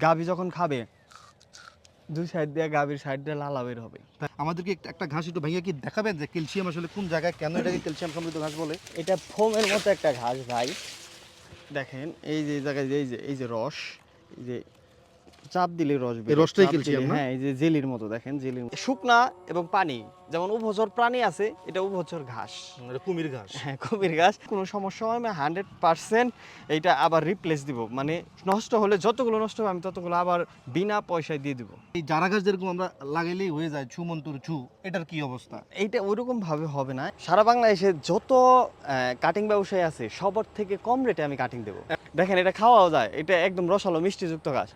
গাভী যখন খাবে দুই সাইড দিয়ে গাভীর সাইড দিয়ে লালা বের হবে। আমাদেরকে একটা- একটা ঘাস একটু ভাইয়া কি দেখাবেন যে ক্যালসিয়াম আসলে কোন জায়গায় কেন এটাকে ক্যালসিয়াম সমৃদ্ধ ঘাস বলে? এটা ফোমের মতো একটা ঘাস ভাই। দেখেন এই যে এই জায়গায় যে এই যে এই যে রস এই যে চাপ দিলে রস বের হয়। রসটাই দিলে- না? হ্যাঁ এই যে জেলির মতো দেখেন জেলির শুকনা এবং পানি যেমন উভচর প্রাণী আছে এটা উভচর ঘাস। এটা কুমির ঘাস। হ্যাঁ কবির গাছ কোনো সমস্যা হয় আমি হান্ড্রেড পার্সেন্ট এইটা আবার রিপ্লেস দিব। মানে নষ্ট হলে যতগুলো নষ্ট হবে আমি ততগুলো আবার বিনা পয়সায় দিয়ে দিব। এই জারা ঘাস যেরকম আমরা লাগাইলেই হয়ে যায় ছু মন্তুর ছু এটার কি অবস্থা? এইটা ওইরকম ভাবে হবে না। সারা বাংলাদেশে যত কাটিং ব্যবসায়ী আছে সবার থেকে কম রেটে আমি কাটিং দেবো। দেখেন এটা খাওয়াও যায় এটা একদম রসালো মিষ্টিযুক্ত গাছ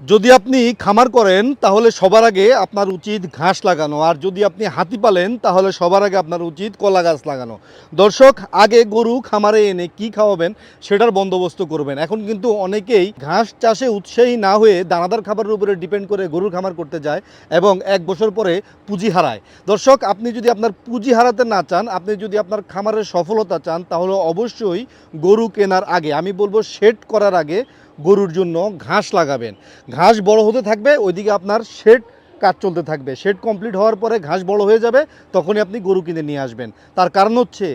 যদি আপনি খামার করেন, তাহলে সবার আগে আপনার উচিত ঘাস লাগানো। আর যদি আপনি হাতি পালেন, তাহলে সবার আগে আপনার উচিত কলা গাছ লাগানো। দর্শক, আগে গরু খামারে এনে কি খাওয়াবেন, সেটার বন্দোবস্ত করবেন। এখন কিন্তু অনেকেই ঘাস চাষে উৎসাহী না হয়ে দানাদার খাবারের উপরে ডিপেন্ড করে গরুর খামার করতে যায় এবং এক বছর পরে পুঁজি হারায়। দর্শক, আপনি যদি আপনার পুঁজি হারাতে না চান, আপনি যদি আপনার খামারের সফলতা চান, তাহলে অবশ্যই গরু কেনার আগে, আমি বলব শেড করার আগে গরুর জন্য ঘাস লাগাবেন। ঘাস বড় হতে থাকবে ওইদিকে আপনার শেড কাজ চলতে থাকবে। শেড কমপ্লিট হওয়ার পরে ঘাস বড় হয়ে যাবে, তখনই আপনি গরু কিনে নিয়ে আসবেন। তার কারণ হচ্ছে,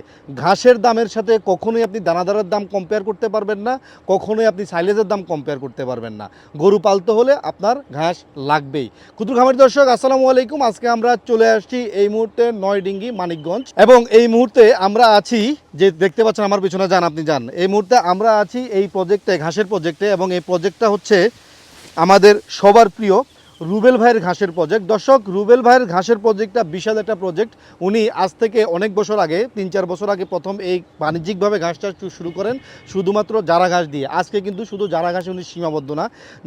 ঘাসের দামের সাথে কখনোই আপনি দানাদারের দাম কম্পেয়ার করতে পারবেন না, কখনোই আপনি সাইলেজের দাম কম্পেয়ার করতে পারবেন না। গরু পালতে হলে আপনার ঘাস লাগবেই। কুতুর খামারি দর্শক, আসসালামু আলাইকুম। আজকে আমরা চলে আসছি এই মুহূর্তে নয়ডিঙ্গি, মানিকগঞ্জ। এবং এই মুহূর্তে আমরা আছি, যে দেখতে পাচ্ছেন আমার পিছনে যান, আপনি যান। এই মুহূর্তে আমরা আছি এই প্রজেক্টে ঘাসের প্রজেক্টে এবং এই প্রজেক্টটা হচ্ছে আমাদের সবার প্রিয় রুবেল ভাইয়ের ঘাসের প্রজেক্ট দর্শক, রুবেল ভাইয়ের ঘাসের প্রজেক্টটা বিশাল একটা প্রজেক্ট উনি আজ থেকে অনেক বছর আগে, তিন চার বছর আগে প্রথম এই বাণিজ্যিকভাবে ঘাস চাষ শুরু করেন, শুধুমাত্র জারা ঘাস দিয়ে। আজকে কিন্তু শুধু জারা ঘাসে উনি সীমাবদ্ধ না।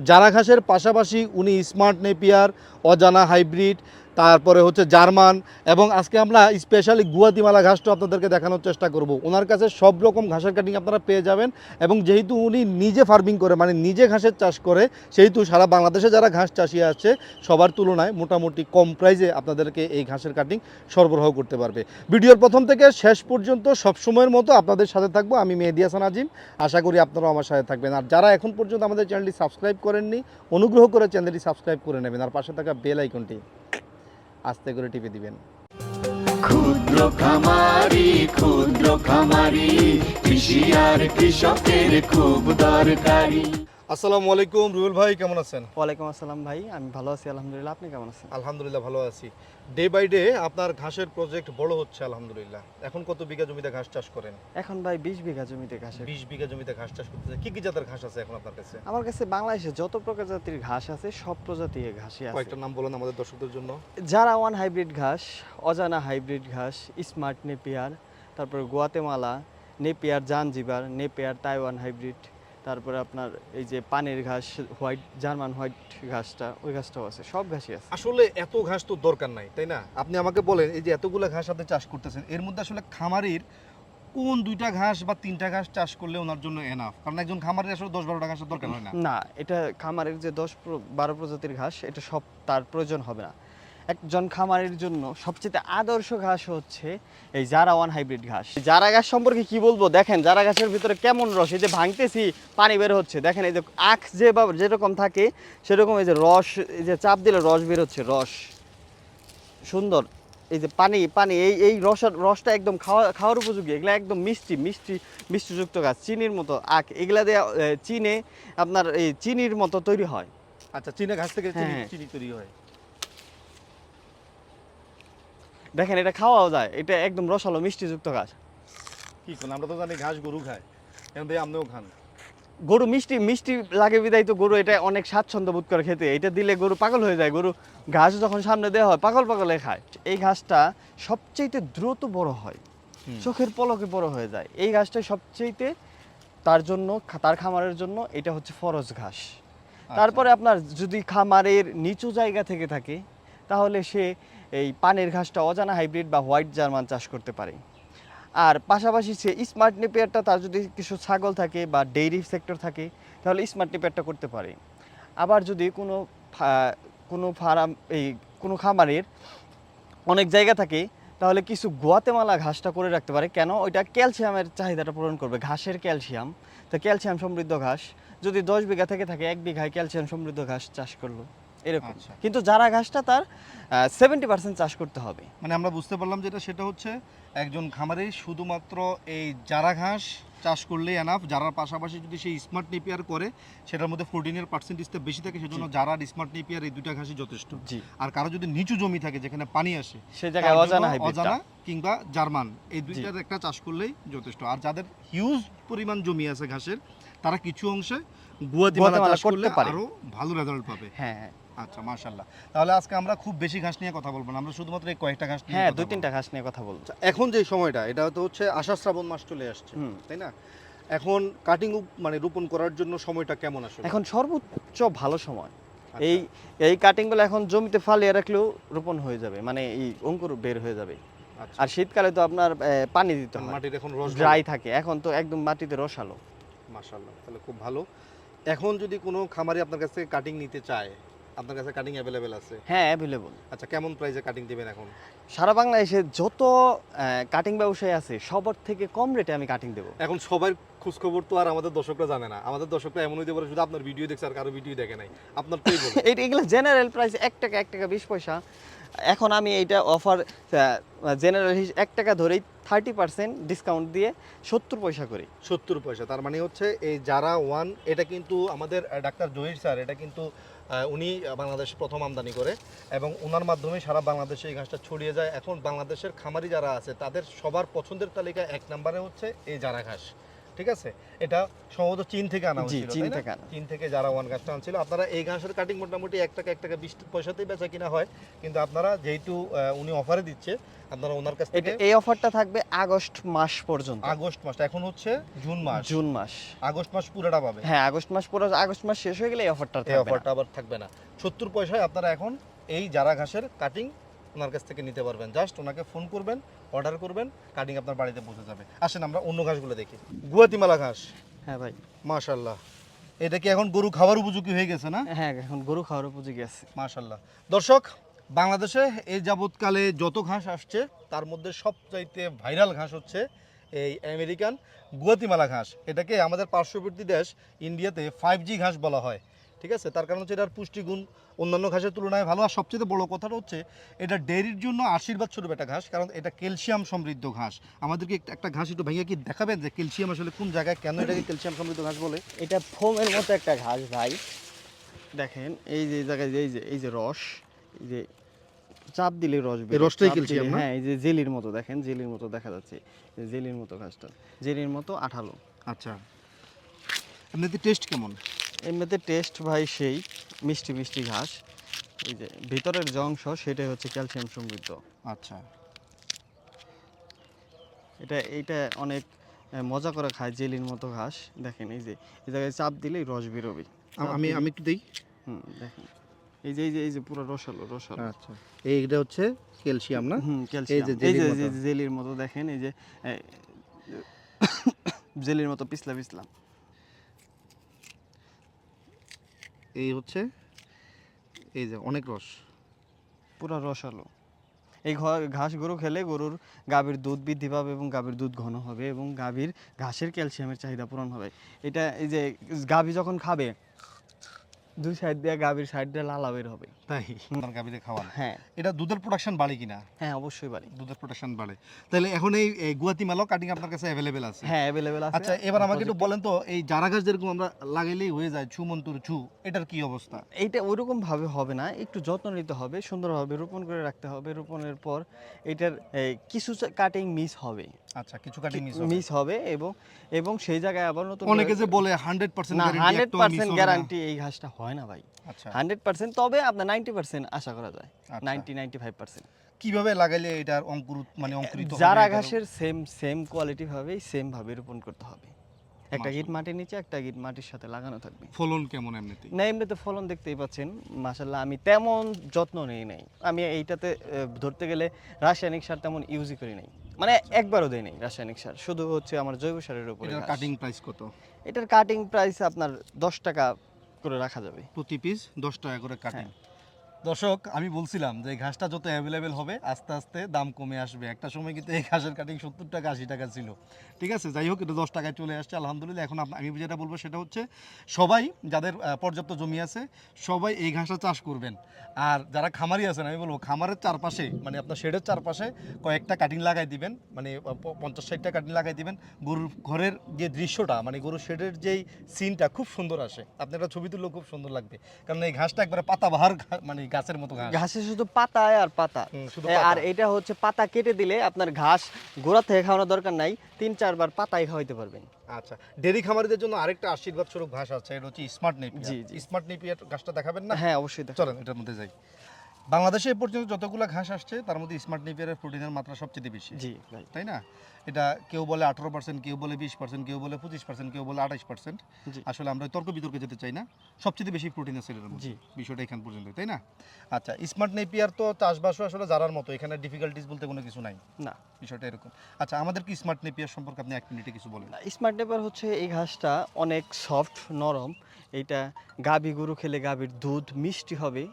জারা ঘাসের পাশাপাশি উনি স্মার্ট নেপিয়ার অজানা হাইব্রিড তারপরে হচ্ছে জার্মান এবং আজকে আমরা স্পেশালি গুয়াতিমালা ঘাসটা আপনাদেরকে দেখানোর চেষ্টা করব। ওনার কাছে সব রকম ঘাসের কাটিং আপনারা পেয়ে যাবেন এবং যেহেতু উনি নিজে ফার্মিং করে মানে নিজে ঘাসের চাষ করে, সেহেতু সারা বাংলাদেশে যারা ঘাস চাষি আছে, সবার তুলনায় মোটামুটি কম প্রাইজে আপনাদেরকে এই ঘাসের কাটিং সরবরাহ করতে পারবে। ভিডিওর প্রথম থেকে শেষ পর্যন্ত সব সময়ের মতো আপনাদের সাথে থাকব। আমি মেহেদি হাসান আজিম, আশা করি আপনারাও আমার সাথে থাকবেন। আর যারা এখন পর্যন্ত আমাদের চ্যানেলটি সাবস্ক্রাইব করেননি, অনুগ্রহ করে চ্যানেলটি সাবস্ক্রাইব করে নেবেন। আর পাশে থাকা বেল আইকনটি আস্তে করে টিপে দিবেন। ক্ষুদ্র খামারি ক্ষুদ্র খামারি কৃষি আর কৃষকের খুব দরকারি। আসসালামু আলাইকুম রুবেল ভাই কেমন আছেন? ওয়ালাইকুম আসসালাম ভাই আমি ভালো আছি আলহামদুলিল্লাহ। আপনি কেমন আছেন? আলহামদুলিল্লাহ ভালো আছি। ডে বাই ডে আপনার ঘাসের প্রজেক্ট বড় হচ্ছে আলহামদুলিল্লাহ। এখন কত বিঘা জমিতে ঘাস চাষ করেন? এখন ভাই বিশ বিঘা জমিতে ঘাসের। বিশ বিঘা জমিতে ঘাস চাষ করতেছে। কি কি জাতের ঘাস আছে এখন আপনার কাছে? আমার কাছে বাংলাদেশে যত প্রকার জাতির ঘাস আছে সব প্রজাতির ঘাসই আছে। কয়েকটা নাম বলেন আমাদের দর্শকদের জন্য। যারা ওয়ান হাইব্রিড ঘাস অজানা হাইব্রিড ঘাস স্মার্ট নেপিয়ার তারপর Guatemala napier Zanzibar napier Taiwan hybrid তারপরে আপনার এই যে পানের ঘাস হোয়াইট জার্মান হোয়াইট ঘাসটা ওই ঘাসটাও আছে সব ঘাসই আছে। আসলে এত ঘাস তো দরকার নাই তাই না? আপনি আমাকে বলেন এই যে এতগুলো ঘাস আপনি চাষ করতেছেন এর মধ্যে আসলে খামারির কোন দুইটা ঘাস বা তিনটা ঘাস চাষ করলে ওনার জন্য এনাফ কারণ একজন খামারের আসলে দশ বারোটা ঘাসের দরকার হয় না। না এটা খামারের যে দশ বারো প্রজাতির ঘাস এটা সব তার প্রয়োজন হবে না। একজন খামারের জন্য সবচেয়ে আদর্শ ঘাস হচ্ছে এই জারা ওয়ান হাইব্রিড ঘাস। জারা ঘাস সম্পর্কে কি বলব? দেখেন জারা ঘাসের ভিতরে কেমন রস? এই যে ভাঙতেছি পানি বের হচ্ছে। দেখেন এই যে আখ যে বা যেরকম থাকে সেরকম এই যে রস এই যে চাপ দিলে রস বের হচ্ছে রস। সুন্দর। এই যে পানি পানি এই এই রস রসটা একদম খাওয়া খাওয়ার উপযোগী। এগুলা একদম মিষ্টি মিষ্টি মিষ্টিযুক্ত গাছ চিনির মতো আখ। এগুলা দিয়ে চিনে আপনার এই চিনির মতো তৈরি হয়। আচ্ছা চীনা ঘাস থেকে হ্যাঁ। চিনি তৈরি হয়। দেখেন এটা খাওয়াও যায়। এটা একদম রসালো মিষ্টিযুক্ত গাছ কি কোন? আমরা তো জানি ঘাস গরু খায়। এখন থেকে আপনিও খান। গরু মিষ্টি মিষ্টি লাগে বিদায় তো গরু এটা অনেক স্বাচ্ছন্দ্য বোধ করে খেতে। এটা দিলে গরু পাগল হয়ে যায়। গরু ঘাস যখন সামনে দেওয়া হয় পাগল পাগলে খায়। এই ঘাসটা সবচেয়ে দ্রুত বড় হয়। চোখের পলকে বড় হয়ে যায়। এই ঘাসটা সবচেয়ে তার জন্য তার খামারের জন্য এটা হচ্ছে ফরজ ঘাস। আচ্ছা। তারপরে আপনার যদি খামারের নিচু জায়গা থেকে থাকে তাহলে সে এই পানের ঘাসটা অজানা হাইব্রিড বা হোয়াইট জার্মান চাষ করতে পারে। আর পাশাপাশি সে স্মার্ট নেপিয়ারটা, তার যদি কিছু ছাগল থাকে বা ডেইরি সেক্টর থাকে, তাহলে স্মার্ট নেপিয়ারটা করতে পারে। আবার যদি কোনো কোনো ফার্ম, এই কোনো খামারের অনেক জায়গা থাকে, তাহলে কিছু গোয়াতেমালা ঘাসটা করে রাখতে পারে। কেন? ওইটা ক্যালসিয়ামের চাহিদাটা পূরণ করবে, ঘাসের ক্যালসিয়াম। তো ক্যালসিয়াম সমৃদ্ধ ঘাস, যদি দশ বিঘা থেকে থাকে, এক বিঘায় ক্যালসিয়াম সমৃদ্ধ ঘাস চাষ করল। এরকম। আচ্ছা। কিন্তু যারা ঘাসটা তার সেভেন্টি পার্সেন্ট চাষ করতে হবে। মানে আমরা বুঝতে পারলাম যেটা সেটা হচ্ছে একজন খামারে শুধুমাত্র এই জারা ঘাস চাষ করলেই এনাফ যারার পাশাপাশি যদি সেই স্মার্ট নেপিয়ার করে সেটার মধ্যে ফোরটিনের পার্সেন্টেজটা বেশি থাকে সেজন্য যারার স্মার্ট নেপিয়ার এই দুটা ঘাসই যথেষ্ট। আর কারও যদি নিচু জমি থাকে যেখানে পানি আসে সে জায়গায় অজানা অজানা কিংবা জার্মান এই দুইটার একটা চাষ করলেই যথেষ্ট। আর যাদের হিউজ পরিমাণ জমি আছে ঘাসের তারা কিছু অংশে গুয়াতিমালা চাষ করলে আরও ভালো রেজাল্ট পাবে। হ্যাঁ হ্যাঁ। আচ্ছা মাশাল্লাহ তাহলে আজকে আমরা খুব বেশি ঘাস নিয়ে কথা বলব না আমরা শুধুমাত্র এই কয়েকটা ঘাস নিয়ে হ্যাঁ দুই তিনটা ঘাস নিয়ে কথা বলব। আচ্ছা, এখন যে সময়টা এটা তো হচ্ছে আষাঢ় শ্রাবণ মাস চলে আসছে তাই না? এখন কাটিং মানে রোপণ করার জন্য সময়টা কেমন আসলে? এখন সর্বোচ্চ ভালো সময়। আচ্ছা, এই এই কাটিংগুলো এখন জমিতে ফালিয়ে রাখলেও রোপণ হয়ে যাবে মানে এই অঙ্কুর বের হয়ে যাবে। আচ্ছা। আর শীতকালে তো আপনার পানি দিতে হয়। মাটির এখন রস ড্রাই থাকে এখন তো একদম মাটিতে রসালো মাশাল্লাহ তাহলে খুব ভালো। এখন যদি কোনো খামারি আপনার কাছ থেকে কাটিং নিতে চায় আপনার কাছে কাটিং অ্যাভেলেবেল আছে? হ্যাঁ অ্যাভেলেবল আচ্ছা কেমন প্রাইসে কাটিং দিবেন এখন? সারা বাংলাদেশে যত কাটিং ব্যবসায়ী আছে সবার থেকে কম রেটে আমি কাটিং দেবো। এখন সবার খোঁজ খবর তো আর আমাদের দর্শকরা জানে না। আমাদের দর্শকরা এমন হইতে পারে শুধু আপনার ভিডিও দেখছে আর কারও ভিডিও দেখে নাই। আপনার এগুলো জেনারেল প্রাইস এক টাকা এক টাকা বিশ পয়সা। এখন আমি এইটা অফার জেনারেল এক টাকা ধরেই থার্টি পার্সেন্ট ডিসকাউন্ট দিয়ে সত্তর পয়সা করি। সত্তর পয়সা। তার মানে হচ্ছে এই যারা ওয়ান এটা কিন্তু আমাদের ডাক্তার জহির স্যার এটা কিন্তু উনি বাংলাদেশে প্রথম আমদানি করে এবং ওনার মাধ্যমে সারা বাংলাদেশে এই ঘাসটা ছড়িয়ে যায়। এখন বাংলাদেশের খামারি যারা আছে, তাদের সবার পছন্দের তালিকা এক নম্বরে হচ্ছে এই জারা ঘাস। ঠিক আছে? এটা সম্ভবত চীন থেকে আনা হয়েছিল চীন থেকে আনা। চীন থেকে যারা ওয়ান ঘাসটা আনছিল আপনারা এই ঘাসের কাটিং মোটামুটি এক টাকা এক টাকা বিশ পয়সাতেই বেচা কিনা হয়। কিন্তু আপনারা যেহেতু উনি অফারে দিচ্ছে আপনারা ওনার কাছ থেকে এই অফারটা থাকবে আগস্ট মাস পর্যন্ত। আগস্ট মাস এখন হচ্ছে জুন মাস। জুন মাস। আগস্ট মাস পুরোটা পাবে। হ্যাঁ আগস্ট মাস পুরো আগস্ট মাস শেষ হয়ে গেলে এই অফারটা এই অফারটা আবার থাকবে না। সত্তর পয়সায় আপনারা এখন এই জারা ঘাসের কাটিং ওনার কাছ থেকে নিতে পারবেন। জাস্ট ওনাকে ফোন করবেন অর্ডার করবেন কাটিং আপনার বাড়িতে পৌঁছে যাবে। আসেন আমরা অন্য ঘাসগুলো দেখি। গুয়াতিমালা ঘাস। হ্যাঁ ভাই। মাশাল্লাহ এটা কি এখন গরু খাবার উপযোগী হয়ে গেছে না? হ্যাঁ এখন গরু খাওয়ার উপযোগী আছে। মাশাল্লাহ দর্শক বাংলাদেশে এই যাবৎকালে যত ঘাস আসছে তার মধ্যে সবচাইতে ভাইরাল ঘাস হচ্ছে এই আমেরিকান গুয়াতিমালা ঘাস। এটাকে আমাদের পার্শ্ববর্তী দেশ ইন্ডিয়াতে ফাইভ জি ঘাস বলা হয়। ঠিক আছে? তার কারণ হচ্ছে এটার পুষ্টিগুণ অন্যান্য ঘাসের তুলনায় ভালো। আর সবচেয়ে বড় কথাটা হচ্ছে এটা ডেয়ারির জন্য আশীর্বাদ স্বরূপ একটা ঘাস কারণ এটা ক্যালসিয়াম সমৃদ্ধ ঘাস। আমাদেরকে একটা- ঘাস একটু ভেঙে কি দেখাবেন যে ক্যালসিয়াম আসলে কোন জায়গায় কেন এটাকে ক্যালসিয়াম সমৃদ্ধ ঘাস বলে? এটা ফোমের মতো একটা ঘাস ভাই। দেখেন এই যে জায়গায় এই যে এই যে রস এই যে চাপ দিলে রস বের রসটাই দিলে- না? হ্যাঁ এই যে জেলির মতো দেখেন জেলির মতো দেখা যাচ্ছে জেলির মতো ঘাসটা। জেলির মতো আঠালো। আচ্ছা। আপনাদের টেস্ট কেমন? এমনিতে টেস্ট ভাই সেই মিষ্টি মিষ্টি ঘাস। এই যে ভিতরের যে অংশ সেটাই হচ্ছে ক্যালসিয়াম সমৃদ্ধ। আচ্ছা। এটা এইটা অনেক মজা করে খায় জেলির মতো ঘাস। দেখেন এই যে এই জায়গায় চাপ দিলেই রস বেরোবে। আমি আমি একটু দিই? হুম দেখেন। এই যে এই যে এই যে পুরো রসালো রসালো। আচ্ছা। এইটা হচ্ছে ক্যালসিয়াম না? হুম ক্যালসিয়াম। এই জেলির যে মতো। এই যে জেলির মতো দেখেন এই যে জেলির মতো পিছলা পিছলা। এই হচ্ছে, এই যে অনেক রস। পুরো রসালো এই ঘাস গরু খেলে গরুর গাভীর দুধ বৃদ্ধি পাবে এবং গাভীর দুধ ঘন হবে এবং গাভীর ঘাসের ক্যালসিয়ামের চাহিদা পূরণ হবে। এটা এই যে গাভী যখন খাবে দুই সাইড দিয়ে গাভীর সাইড দিয়ে লালা বের হবে। তাই? আপনার গাভীরে খাওয়ান? হ্যাঁ। এটা দুধের প্রোডাকশন বাড়ে কিনা? হ্যাঁ অবশ্যই পারি দুধের প্রোডাকশন বাড়ে। তাহলে এখন এই এই গুয়াতিমালাও কাটিং আপনার কাছে অ্যাভেলেবেল আছে। হ্যাঁ অ্যাভেলেবেল আছে। আচ্ছা এবার আমাকে একটু বলেন তো এই জারা গাছ যেরকম আমরা লাগাইলেই হয়ে যায় ছু মন্তুর ছু এটার কি অবস্থা? এইটা ওইরকম ভাবে হবে না একটু যত্ন নিতে হবে সুন্দরভাবে রোপণ করে রাখতে হবে রোপণের পর এটার কিছু কাটিং মিস হবে। আচ্ছা কিছু কাটিং মিস মিস হবে এবং এবং সেই জায়গায় আবার নতুন অনেকে যে বলে হান্ড্রেড পার্সেন্ট না হান্ড্রেড পার্সেন্ট গ্যারান্টি এই ঘাসটা হয় না ভাই। আচ্ছা। হান্ড্রেড পার্সেন্ট তবে আপনার নাইনটি পার্সেন্ট আশা করা যায়। আচ্ছা। নাইনটি নাইনটি ফাইভ পার্সেন্ট কীভাবে লাগাইলে এটার অঙ্কুর মানে অঙ্কুরিত হবে? যারা ঘাসের সেম সেম কোয়ালিটি ভাবেই সেম ভাবে রোপণ করতে হবে। একটা। গিট মাটির নিচে একটা গিট মাটির সাথে লাগানো থাকবে। ফলন কেমন এমনিতে না এমনিতে ফলন দেখতেই পাচ্ছেন মাসাল্লাহ আমি তেমন যত্ন নেই নাই। আমি এইটাতে ধরতে গেলে রাসায়নিক সার তেমন ইউজই করি নাই। মানে একবারও দেয়নি নাই রাসায়নিক সার। শুধু হচ্ছে আমার জৈব সারের উপর এটার কাটিং প্রাইস কত? এটার কাটিং প্রাইস আপনার দশ টাকা করে রাখা যাবে। প্রতি পিস দশ টাকা করে কাটিং দর্শক, আমি বলছিলাম যে ঘাসটা যত অ্যাভেলেবেল হবে, আস্তে আস্তে দাম কমে আসবে। একটা সময় কিন্তু এই ঘাসের কাটিং সত্তর টাকা, আশি টাকা ছিল। ঠিক আছে? যাই হোক, এটা দশ টাকায় চলে আসছে, আলহামদুলিল্লাহ। এখন আমি যেটা বলব সেটা হচ্ছে, সবাই যাদের পর্যাপ্ত জমি আছে, সবাই এই ঘাসটা চাষ করবেন। আর যারা খামারি আছেন, আমি বলব, খামারের চারপাশে মানে আপনার শেডের চারপাশে কয়েকটা কাটিং লাগাই দিবেন মানে পঞ্চাশ ষাটটা কাটিং লাগাই দিবেন। গরুর ঘরের যে দৃশ্যটা মানে গরুর শেডের যেই সিনটা খুব সুন্দর আসে। আপনার ছবি তুললেও খুব সুন্দর লাগবে। কারণ এই ঘাসটা একবারে পাতাবাহার মানে গাছের মতো ঘাস। ঘাসে শুধু পাতা আর পাতা। আর এটা হচ্ছে পাতা কেটে দিলে আপনার ঘাস গোড়া থেকে খাওয়ানোর দরকার নাই তিন চারবার পাতাই খাওয়াইতে পারবেন। আচ্ছা ডেরি খামারিদের জন্য আরেকটা আশীর্বাদ স্বরূপ ঘাস আছে এটা হচ্ছে স্মার্ট নেপিয়ার জি। স্মার্ট নেপিয়ার ঘাসটা দেখাবেন না? হ্যাঁ অবশ্যই। চলেন এটার মধ্যে যাই। বাংলাদেশে এ পর্যন্ত যতগুলো ঘাস আসছে তার মধ্যে স্মার্ট নেপিয়ারের প্রোটিনের মাত্রা সবচেয়ে বেশি। জি তাই না? এটা কেউ বলে আঠারো পার্সেন্ট কেউ বলে বিশ পার্সেন্ট কেউ বলে পঁচিশ পার্সেন্ট কেউ বলে আঠাশ পার্সেন্ট আসলে আমরা তর্ক বিতর্কে যেতে চাই না। সবচেয়ে বেশি প্রোটিন আছে এটার মধ্যে। জি। বিষয়টা এখান পর্যন্ত তাই না? আচ্ছা স্মার্ট নেপিয়ার তো চাষবাসও আসলে যারার মতো। এখানে ডিফিকাল্টিস বলতে কোনো কিছু নাই। না। বিষয়টা এরকম। আচ্ছা আমাদের কি স্মার্ট নেপিয়ার সম্পর্কে আপনি এক মিনিটে কিছু বলেন? স্মার্ট নেপার হচ্ছে এই ঘাসটা অনেক সফট নরম। এইটা গাভী গরু খেলে গাভীর দুধ মিষ্টি হবে।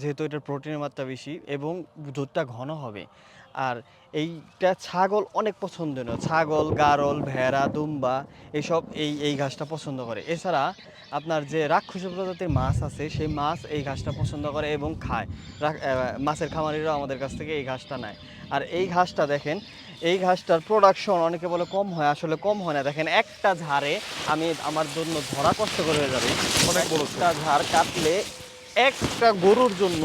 যেহেতু এটার প্রোটিনের মাত্রা বেশি এবং দুধটা ঘন হবে। আর এইটা ছাগল অনেক পছন্দনীয়। ছাগল গারল ভেড়া দুম্বা এইসব এই এই ঘাসটা পছন্দ করে। এছাড়া আপনার যে রাক্ষস প্রজাতির মাছ আছে সেই মাছ এই ঘাসটা পছন্দ করে এবং খায়। মাছের খামারিরাও আমাদের কাছ থেকে এই ঘাসটা নেয়। আর এই ঘাসটা দেখেন এই ঘাসটার প্রোডাকশন অনেকে বলে কম হয় আসলে কম হয় না। দেখেন একটা ঝাড়ে আমি আমার জন্য ধরা কষ্ট করে হয়ে যাবে। অনেক একটা ঝাড় কাটলে একটা গরুর জন্য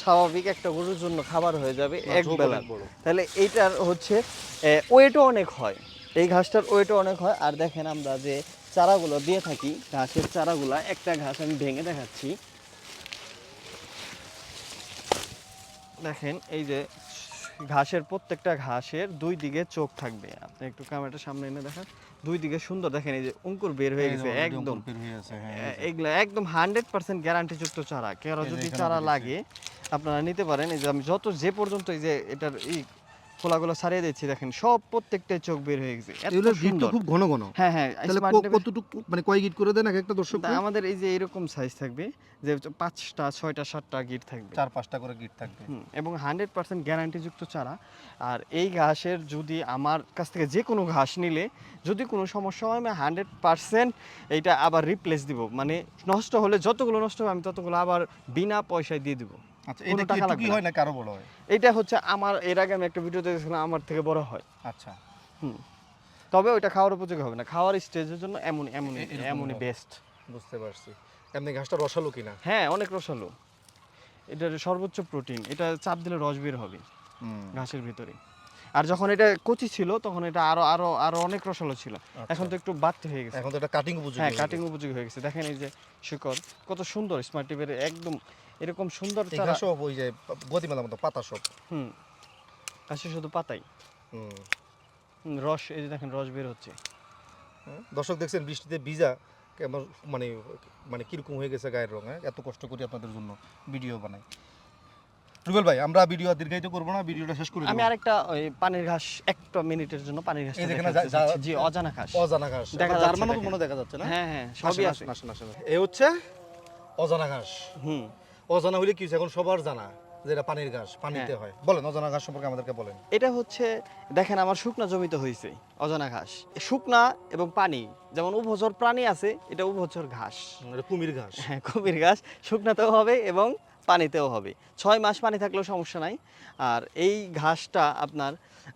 স্বাভাবিক একটা গরুর জন্য খাবার হয়ে যাবে এক বেলা। তাহলে এইটার হচ্ছে ওয়েটও অনেক হয়। এই ঘাসটার ওয়েটও অনেক হয়। আর দেখেন আমরা যে চারাগুলো দিয়ে থাকি ঘাসের চারাগুলা একটা ঘাস আমি ভেঙে দেখাচ্ছি। দেখেন এই যে ঘাসের প্রত্যেকটা ঘাসের দুই দিকে চোখ থাকবে। আপনি একটু ক্যামেরাটা সামনে এনে দেখেন। দুই দিকে সুন্দর দেখেন এই যে অঙ্কুর বের হয়ে গেছে একদম। হ্যাঁ এগুলো একদম হান্ড্রেড পার্সেন্ট গ্যারান্টিযুক্ত চারা। কেউ যদি চারা লাগে আপনারা নিতে পারেন। এই যে আমি যত যে পর্যন্ত এই যে এটার এই খোলাগুলো ছাড়িয়ে দিচ্ছি দেখেন সব প্রত্যেকটাই চোখ বের হয়ে গেছে। এত এগুলোর গিট তো খুব ঘন ঘন। হ্যাঁ হ্যাঁ তাহলে কতটুকু মানে কয় গিট করে দেন এক একটা দর্শক আমাদের এই যে এরকম সাইজ থাকবে যে পাঁচটা ছয়টা সাতটা গিট থাকবে। চার পাঁচটা করে গিট থাকবে। এবং হান্ড্রেড পার্সেন্ট গ্যারান্টিযুক্ত চারা আর এই ঘাসের যদি আমার কাছ থেকে যে কোনো ঘাস নিলে যদি কোনো সমস্যা হয় আমি হান্ড্রেড পার্সেন্ট এইটা আবার রিপ্লেস দিব। মানে নষ্ট হলে যতগুলো নষ্ট হবে আমি ততগুলো আবার বিনা পয়সায় দিয়ে দিব। আচ্ছা এটা কি একটু কি হয় না কারও বড় হয়? এটা হচ্ছে আমার এর আগে আমি একটা ভিডিওতে দেখছিলাম আমার থেকে বড় হয়। আচ্ছা। হুম। তবে ওইটা খাওয়ার উপযোগী হবে না। খাওয়ার স্টেজের জন্য এমন এমনই এমনই বেস্ট বুঝতে পারছি। এমনি ঘাসটা রসালো কিনা? হ্যাঁ অনেক রসালো। এটার সর্বোচ্চ প্রোটিন এটা চাপ দিলে রস বের হবে ঘাসের ভিতরে। আর যখন এটা কচি ছিল তখন এটা আরও আরও আরও অনেক রসালো ছিল। এখন তো একটু বাড়তে হয়ে গেছে। এখন তো এটা কাটিং উপযোগী হ্যাঁ কাটিং উপযোগী হয়ে গেছে। দেখেন এই যে শিকড় কত সুন্দর স্মার্ট টিপের একদম এরকম সুন্দর চারা। ঘাসও ওই যে গতিমালার মতো পাতা সব। হুম ঘাসে শুধু পাতাই। হুম। রস এই যে দেখেন রস বের হচ্ছে। হ্যাঁ, দর্শক দেখছেন বৃষ্টিতে ভিজা কেমন মানে মানে কীরকম হয়ে গেছে গায়ের রং হ্যাঁ? এত কষ্ট করি আপনাদের জন্য ভিডিও বানাই। রুবেল ভাই আমরা ভিডিও দীর্ঘায়িত করব না ভিডিওটা শেষ করে আমি আরেকটা ওই পানির ঘাস একটা মিনিটের জন্য পানির ঘাস জি অজানা ঘাস। অজানা ঘাস। দেখা যাচ্ছে, জার্মানও তো মনে দেখা যাচ্ছে না? হ্যাঁ হ্যাঁ সবই। এ হচ্ছে অজানা ঘাস। হুম। অজানা হইলে কি? এখন সবার জানা যে এটা পানির ঘাস পানিতে হ্যাঁ। হয়। বলেন অজানা ঘাস সম্পর্কে আমাদেরকে বলেন। এটা হচ্ছে দেখেন আমার শুকনা জমিতে হয়েছে অজানা ঘাস। শুকনা এবং পানি যেমন উভচর প্রাণী আছে এটা উভচর ঘাস। কুমির ঘাস। হ্যাঁ কুমির ঘাস। শুকনাতেও হবে এবং পানিতেও হবে। ছয় মাস পানি থাকলেও সমস্যা নাই। আর এই ঘাসটা আপনার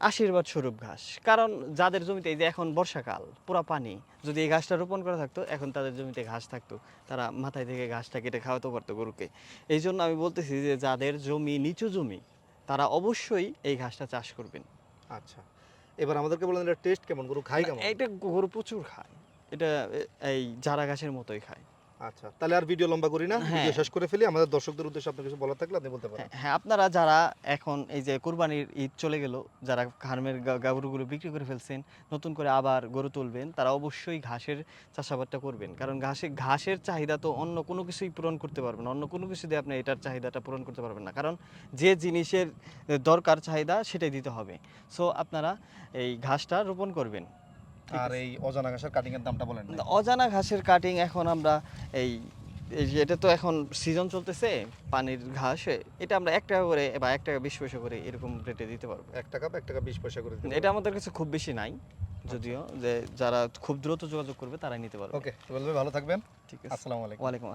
আশীর্বাদ স্বরূপ ঘাস। কারণ যাদের জমিতে এই যে এখন বর্ষাকাল পুরা পানি যদি এই ঘাসটা রোপণ করা থাকতো এখন তাদের জমিতে ঘাস থাকতো। তারা মাথায় থেকে ঘাসটা কেটে খাওয়াতে পারতো গরুকে। এই জন্য আমি বলতেছি যে যাদের জমি নিচু জমি তারা অবশ্যই এই ঘাসটা চাষ করবেন। আচ্ছা। এবার আমাদেরকে বলেন এটা টেস্ট কেমন? গরু খাই কেমন? এটা গরু প্রচুর খায়। এটা এই জারা ঘাসের মতোই খায়। আচ্ছা তাহলে আর ভিডিও লম্বা করি না হ্যাঁ। ভিডিও শেষ করে ফেলি। আমাদের দর্শকদের উদ্দেশ্যে আপনি কিছু বলার থাকলে আপনি বলতে পারেন। হ্যাঁ, হ্যাঁ আপনারা যারা এখন এই যে কুরবানির ঈদ চলে গেল যারা ফার্মের গরুগুলো বিক্রি করে ফেলছেন নতুন করে আবার গরু তুলবেন তারা অবশ্যই ঘাসের চাষাবাদটা করবেন। কারণ ঘাসে ঘাসের চাহিদা তো অন্য কোনো কিছুই পূরণ করতে পারবেন অন্য কোনো কিছু দিয়ে আপনি এটার চাহিদাটা পূরণ করতে পারবেন না। কারণ যে জিনিসের দরকার চাহিদা সেটাই দিতে হবে। সো আপনারা এই ঘাসটা রোপণ করবেন। আর এই অজানা ঘাসের কাটিং এর দামটা বলেন। অজানা ঘাসের কাটিং এখন আমরা এই এটা তো এখন সিজন চলতেছে পানির ঘাস এটা আমরা এক টাকা করে বা এক টাকা বিশ পয়সা করে এরকম রেটে দিতে পারব। এক টাকা বা এক টাকা বিশ পয়সা করে এটা আমাদের কাছে খুব বেশি নাই যদিও যে যারা খুব দ্রুত যোগাযোগ করবে তারাই নিতে পারবে। ওকে ভালো থাকবেন। ঠিক আছে। আসসালামু আলাইকুম। ওয়ালাইকুম